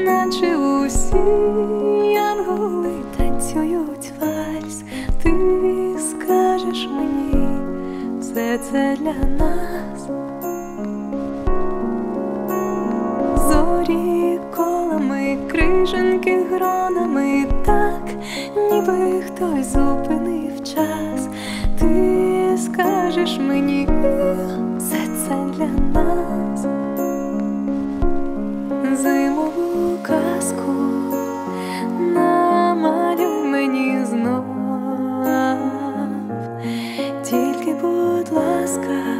наче усі янголи танцюють вальс, ти скажеш мені, все це для нас. Зорі колами, криженки гронами, так, ніби хтось зупинив час, ти скажеш мені, все це для нас. будь ласка.